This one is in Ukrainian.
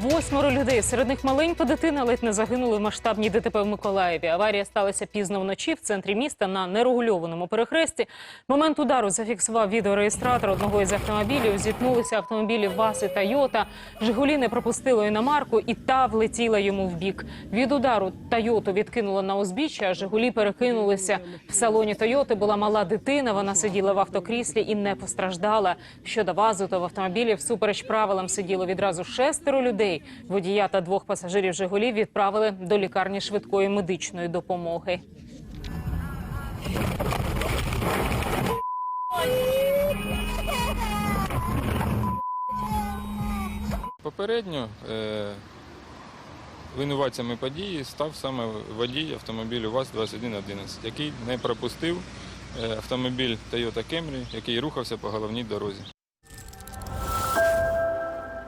Восьмеро людей. Серед них маленька дитина ледь не загинули в масштабній ДТП в Миколаєві. Аварія сталася пізно вночі в центрі міста на нерегульованому перехресті. Момент удару зафіксував відеореєстратор одного із автомобілів. Зіткнулися автомобілі ВАЗ і Тойота. Жигулі не пропустило іномарку, і та влетіла йому в бік. Від удару Тойоту відкинуло на узбіччя, а Жигулі перекинулися. В салоні Тойоти була мала дитина. Вона сиділа в автокріслі і не постраждала. Щодо ВАЗу, то в автомобілі всупереч правилам сиділо відразу шестеро людей. Водія та двох пасажирів Жигулів відправили до лікарні швидкої медичної допомоги. Попередньо е, винуватцями події став саме водій автомобілю ВАЗ-2111, який не пропустив е, автомобіль Toyota Camry, який рухався по головній дорозі.